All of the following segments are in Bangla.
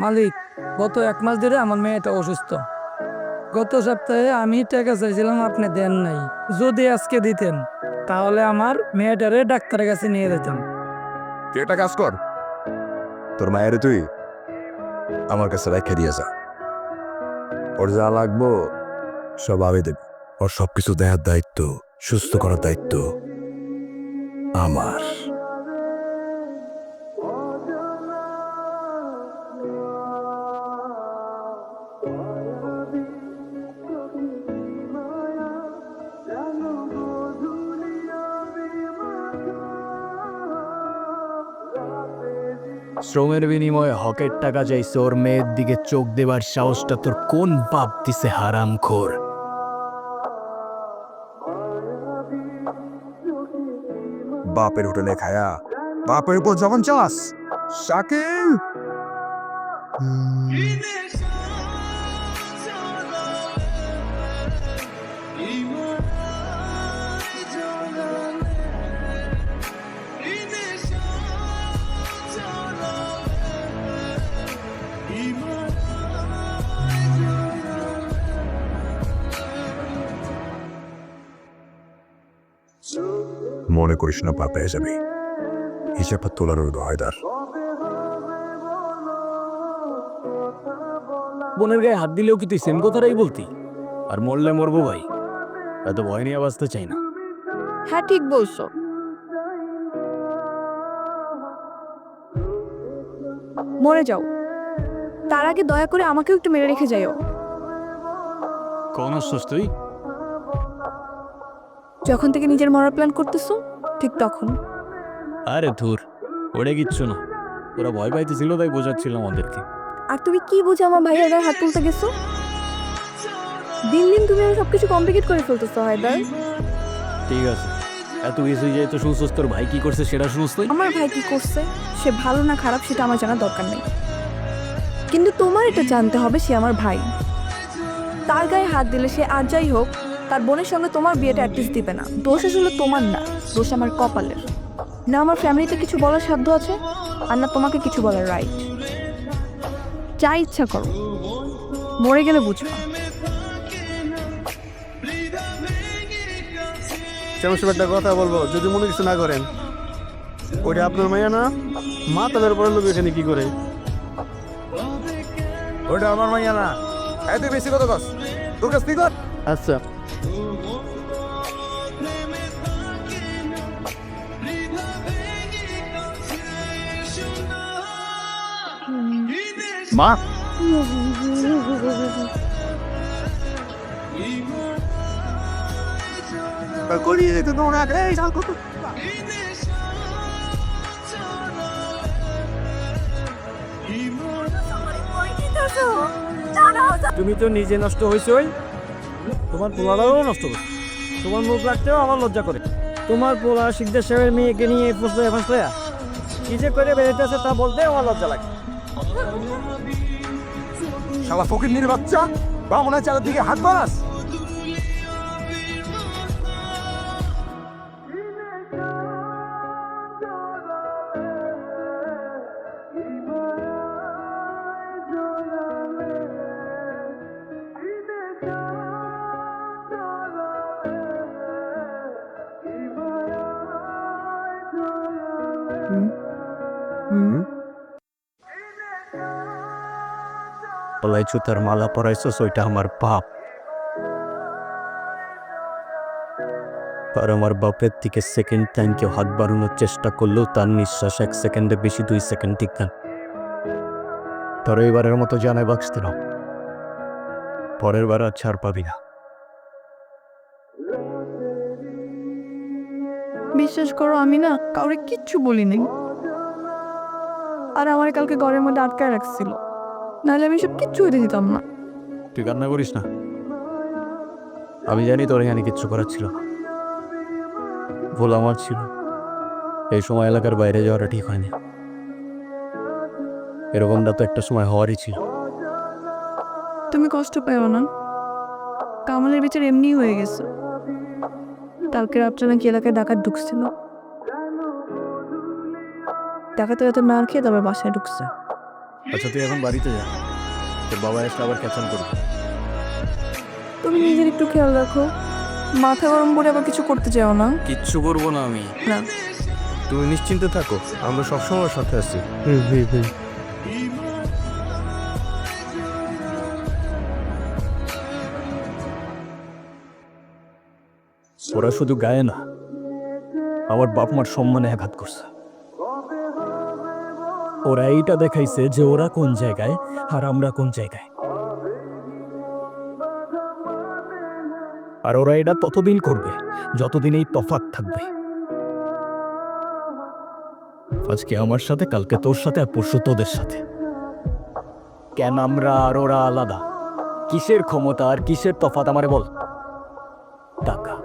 মালিক, গত এক মাস ধরে আমার মেয়েটা অসুস্থ। গত সপ্তাহে আমি টাকা চাইছিলাম, আপনি দেন নাই। যদি আজকে দিতেন, তাহলে আমার মেয়েটারে ডাক্তারের কাছে নিয়ে যেতাম। তুই একটা কাজ কর। তোর মায়ের তুই আমার কাছে রেখে দিয়ে যা। ওর যা লাগবো, সব আমি দেব। ওর সব কিছু দেওয়ার দায়িত্ব, সুস্থ করার দায়িত্ব আমার। শ্রমের বিনিময়ে হকের টাকা যাই ওর মেয়ের দিকে চোখ দেবার সাহসটা তোর কোন বাপ দিছে হারাম খোর বাপের হোটেলে খায়া, বাপের উপর যখন চাস, শাকিল! মনে করিস না পা পেয়ে যাবি। হিসাবটা তোলার ওর গয়দার বোনের গায়ে হাত দিলেও কি তুই সেম কথাটাই বলতি? আর মরলে মরবো ভাই এত ভয় নিয়ে বাঁচতে চাই না। হ্যাঁ ঠিক বলছো। মরে যাও। তার আগে দয়া করে আমাকেও একটু মেরে রেখে যাইও। কোন আসছিস তুই? যখন থেকে নিজের মরার প্ল্যান করতেছো ঠিক তখন। আরে ধুর ওরে কিচ্ছু না। ওরা ভয় পাইতেছিল তাই বোঝাচ্ছিলাম ওদেরকে। আর তুমি কি বুঝে আমার ভাইয়ের গায়ে হাত তুলতে গেছো? দিন দিন তুমি আর সবকিছু কমপ্লিকেট করে ফেলতেছো হায়দার। ঠিক আছে। এত কিছু যে তো শুনছিস তোর ভাই কি করছে সেটা শুনছ তুই? আমার ভাই কি করছে? সে ভালো না খারাপ সেটা আমার জানার দরকার নেই। কিন্তু তোমার এটা জানতে হবে সে আমার ভাই। তার গায়ে হাত দিলে সে আর যাই হোক তার বোনের সঙ্গে তোমার বিয়েটা অ্যাটলিস্ট দিবে না। দোষ আসলে তোমার না দোষ আমার কপালের। না আমার ফ্যামিলিতে কিছু বলার সাধ্য আছে আর না তোমাকে কিছু বলার রাইট যা ইচ্ছা করো। মরে গেলে বুঝবা। চেমসব একটা কথা বলব যদি মনে কিছু না করেন ওইটা আপনার মাইয়া না মা তাদের পরে লোক এখানে কি করে? ওটা আমার মাইয়া না। এত বেশি কথা কস। তোর কাছ থেকে আচ্ছা। মা। যেতে তোমার আগে। এই কত তুমি তো নিজে নষ্ট হয়েছই তোমার পোলারাও নষ্ট করছে। তোমার মুখ রাখতেও আমার লজ্জা করে। তোমার পোলা শিকদার সাহেবের মেয়েকে নিয়ে ফুসলে ফাসলে কি যে করে বেরোতেছে তা বলতে আমার লজ্জা লাগে। শালা ফকির বাচ্চা, বামনের হয় দিকে হাত বাড়াস। বলাই জুতার মালা পরাইছস ওইটা আমার বাপ। আর আমার বাপের দিকে সেকেন্ড টাইম কেউ হাত বাড়ানোর চেষ্টা করলেও তার নিঃশ্বাস এক সেকেন্ডে বেশি দুই সেকেন্ড টিকান তোর এবারের মতো জানাই বাক্স দিল। পরের বার আর ছাড় পাবি না। বিশ্বাস করো আমি না কাউরে কিচ্ছু বলিনি। আর আমার কালকে ঘরের মধ্যে আটকায় রাখছিল। নাহলে আমি সব কিচ্ছু হইতে দিতাম না। তুই কান্না করিস না। আমি জানি তোর এখানে কিচ্ছু করার ছিল ভুল আমার ছিল। এই সময় এলাকার বাইরে যাওয়াটা ঠিক হয়নি। এরকমটা তো একটা সময় হওয়ারই ছিল। তুমি কষ্ট পেও না। কামালের বিচার এমনিই হয়ে গেছে। কালকে রাত্রে নাকি এলাকায় ডাকাত ঢুকছিল। ডাকাতের রাতে মার খেয়ে তবে বাসায় ঢুকছে। আচ্ছা তুই এখন বাড়িতে যা। তোর বাবা এসে আবার ক্যাচাল করবে। তুমি নিজের একটু খেয়াল রাখো। মাথা গরম করে আবার কিছু করতে চাও না? কিচ্ছু করব না আমি। না। তুমি নিশ্চিন্তে থাকো আমরা সবসময় সাথে আছি। হুম হুম হুম। ওরা শুধু গায়ে না আমার বাপ মার সম্মানে আঘাত করছে। ওরা এইটা দেখাইছে যে ওরা কোন জায়গায় আর আমরা কোন জায়গায়। আর ওরা এটা ততদিন করবে, যতদিন এই তফাৎ থাকবে। আজকে আমার সাথে, কালকে তোর সাথে আর পরশু তোদের সাথে। কেন আমরা আর ওরা আলাদা? কিসের ক্ষমতা আর কিসের তফাত আমারে বল। টাকা।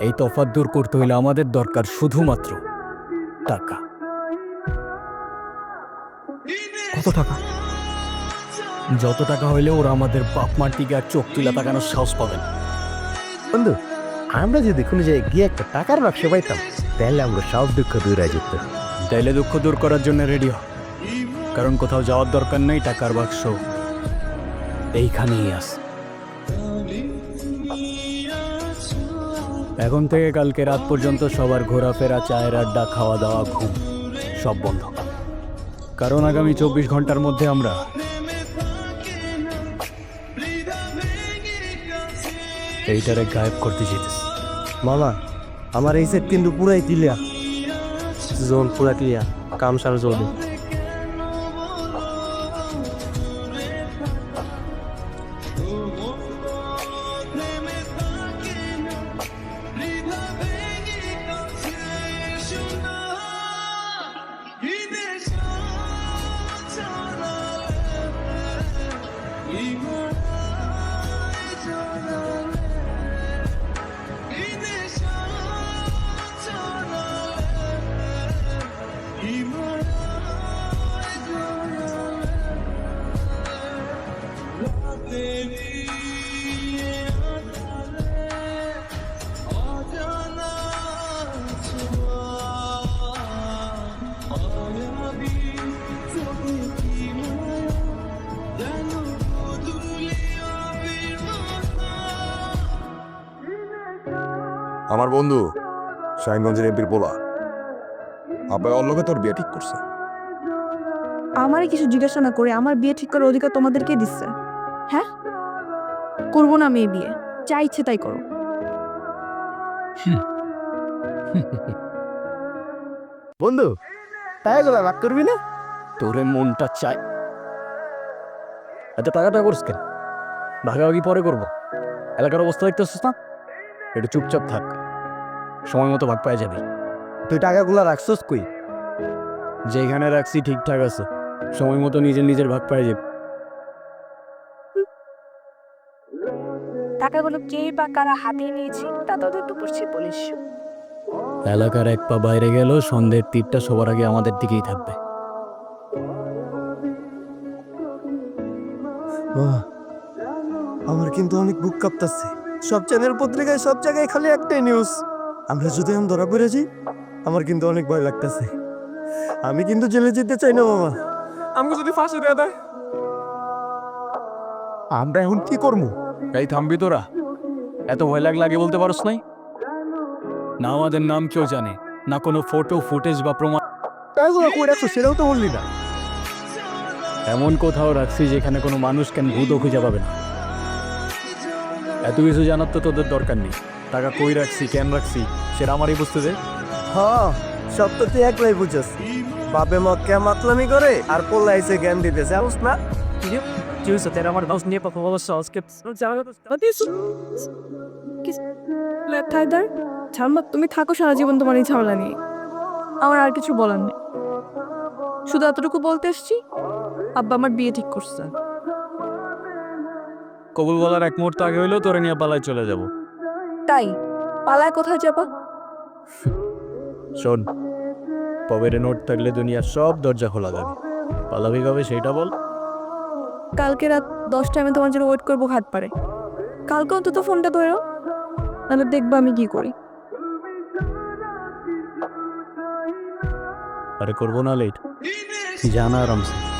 এই তফাৎ দূর করতে হইলে আমাদের দরকার শুধুমাত্র টাকা। কত টাকা? যত টাকা হইলে ওরা আমাদের বাপ মার দিকে আর চোখ তুলে তাকানোর সাহস পাবেন বন্ধু আমরা যদি কোনো জায়গায় গিয়ে একটা টাকার ব্যবসা পাইতাম তাহলে আমরা সব দুঃখ দূর হয়ে যেত। তাইলে দুঃখ দূর করার জন্য রেডি হ। কারণ কোথাও যাওয়ার দরকার নেই টাকার বাক্স এইখানেই আস এখন থেকে কালকে রাত পর্যন্ত সবার ঘোরাফেরা চায়ের আড্ডা খাওয়া দাওয়া ঘুম সব বন্ধ। কারণ আগামী চব্বিশ ঘণ্টার মধ্যে আমরা এইটারে গায়েব করতে যেতেছি মামা, আমার এই সেট কিন্তু পুরাই ক্লিয়ার জোন পুরা ক্লিয়ার কাম সারা চলবে আমার বন্ধু শাহিনগঞ্জের এমপির পোলা। আব্বাই অল্লকে তোর বিয়ে ঠিক করছে। আমারই কিছু জিজ্ঞাসা না করে আমার বিয়ে ঠিক করার অধিকার তোমাদেরকে দিচ্ছে। হ্যাঁ? করব না আমি এই বিয়ে। যা ইচ্ছে তাই করো। বন্ধু টাকাগুলো ভাগ করবি না? তোরে মনটা চাই। এত টাকাটা করিস কেন? ভাগাভাগি পরে করব। এলাকার অবস্থা দেখতেছিস না? একটু চুপচাপ থাক। সময় মতো ভাগ পাওয়া যাবে। তুই টাকাগুলো রাখছস কই? যেখানে রাখছি ঠিকঠাক আছে। সময় মতো নিজের নিজের ভাগ পাওয়া যাবে। টাকাগুলো কে বা কারা হাতিয়ে নিয়েছে তা তদন্ত করছে পুলিশ। এলাকার এক পা বাইরে গেল সন্ধ্যের তীরটা সবার আগে আমাদের দিকেই থাকবে। আমার কিন্তু অনেক বুক কাঁপতাছে। সব চ্যানেল পত্রিকায় সব জায়গায় খালি একটাই নিউজ আমরা যদি এখন ধরা পড়েছি আমার কিন্তু অনেক ভয় লাগতেছে। আমি কিন্তু জেলে যেতে চাই না মামা। আমাকে যদি ফাঁসি দেওয়া দেয়। আমরা এখন কি করব? এই থামবি তোরা। এত ভয় লাগলে আগে বলতে পারস নাই? না আমাদের নাম কেউ জানে না কোনো ফটো ফুটেজ বা প্রমাণ। টাকাগুলো কই রাখছো? সেটাও তো বললি না। এমন কোথাও রাখছি যেখানে কোনো মানুষ কেন ভূতও খুঁজে পাবে না। এত কিছু জানার তো তোদের দরকার নেই। টাকা কই রাখছি কেন রাখছি সেটা আমারই বুঝতে দে। হ্যাঁ সব তো তুই একলাই বুঝছস বাপে মত কে মাতলামি করে আর এসে জ্ঞান দিতে জানোস না? চিউসে তেরা আমার দোষ নিয়ে কথা বলার সাহস থাইদার ঝালমা তুমি থাকো সারা জীবন তোমার এই ঝামেলা নিয়ে আমার আর কিছু বলার নেই শুধু এতটুকু বলতে এসছি আব্বা আমার বিয়ে ঠিক করছে কবুল বলার এক মুহূর্ত আগে হইলেও তোরে নিয়ে পালায় চলে যাব তাই পালায় কোথায় যাবা শোন পবেরে নোট থাকলে দুনিয়ার সব দরজা খোলা যাবে পালাবি কবে সেইটা বল কালকে রাত দশটায় আমি তোমার জন্য ওয়েট করব ঘাট পারে কালকে অন্তত ফোনটা ধরো, নাহলে দেখব আমি কি করি। আরে করব না লেট জানা আরামসে।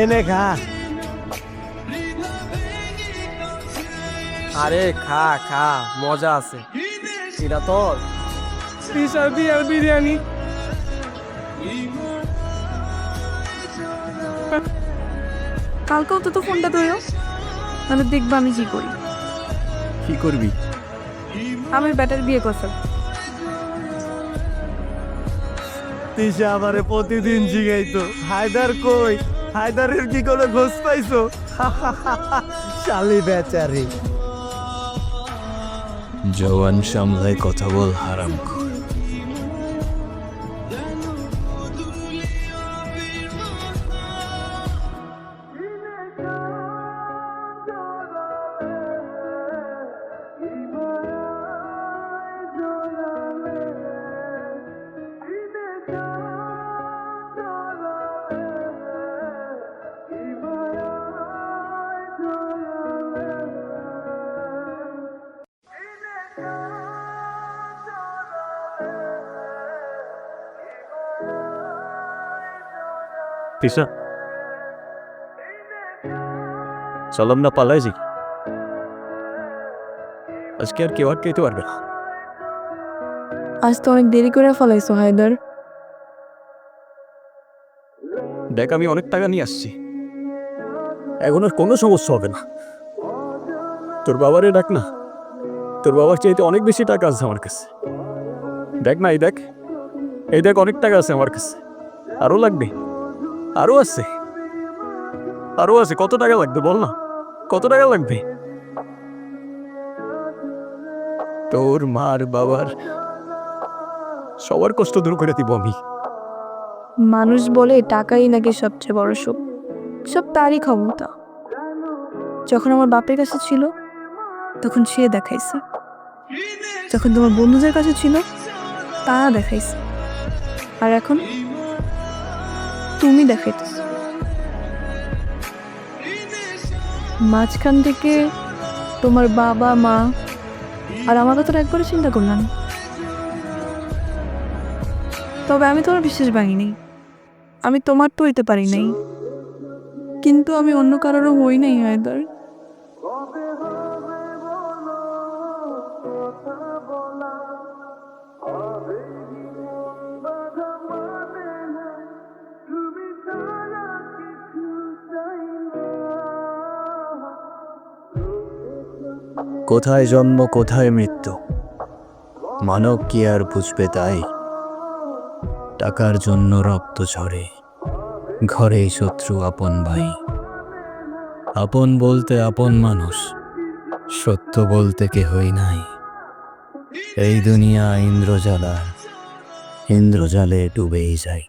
এনে খা। আরে খা খা মজা আছে। এটা তোর? বিশাল বিয়ার বিরিয়ানি। কালকেও তো তো ফোনটা ধরো তাহলে দেখবা আমি কি করি। কি করবি? আমি ব্যাটার বিয়ে করছি। তিশা আমারে প্রতিদিন জিগাইতো হায়দার কই? হায়দারের কি কোনো ঘোষ পাইছো? শালি বেচারি। জওয়ান সামলায় কথা বল হারাম তিসা চলম না পালাই যাই আজকে আর কেউ আটকাইতে পারবে না। আজ তো অনেক দেরি করে ফলাইছো হায়দার। দেখ আমি অনেক টাকা নিয়ে আসছি। এখন আর কোনো সমস্যা হবে না। তোর বাবারে ডাক না। তোর বাবার চাইতে অনেক বেশি টাকা আছে আমার কাছে। দেখ না এই দেখ। এই দেখ অনেক টাকা আছে আমার কাছে। আরও লাগবে। আরও আছে। আরও আছে, কত টাকা লাগবে বল না? কত টাকা লাগবে? তোর মার বাবার সবার কষ্ট দূর করে দিব আমি। মানুষ বলে টাকাই নাকি সবচেয়ে বড় সুখ। সব তারই ক্ষমতা। যখন আমার বাপের কাছে ছিল, তখন সে দেখাইছে। যখন তোমার বন্ধুদের কাছে ছিল, তারা দেখাইছে। আর এখন তুমি দেখাইতেছ। মাঝখান থেকে তোমার বাবা, মা, আর আমার কথা একবারে চিন্তা করলাম তবে আমি তোমার বিশ্বাস ভাঙিনি। আমি তোমার তো হইতে পারি নাই। কিন্তু আমি অন্য কারোরও হই নাই, হায়দার। কোথায় জন্ম, কোথায় মৃত্যু? মানব কি আর বুঝবে তাই? টাকার জন্য রক্ত ঝরে। ঘরেই শত্রু, আপন ভাই। আপন বলতে আপন মানুষ, সত্য বলতে কেহই নাই। এই দুনিয়া ইন্দ্রজালার। ইন্দ্রজালে ডুবেই যায়।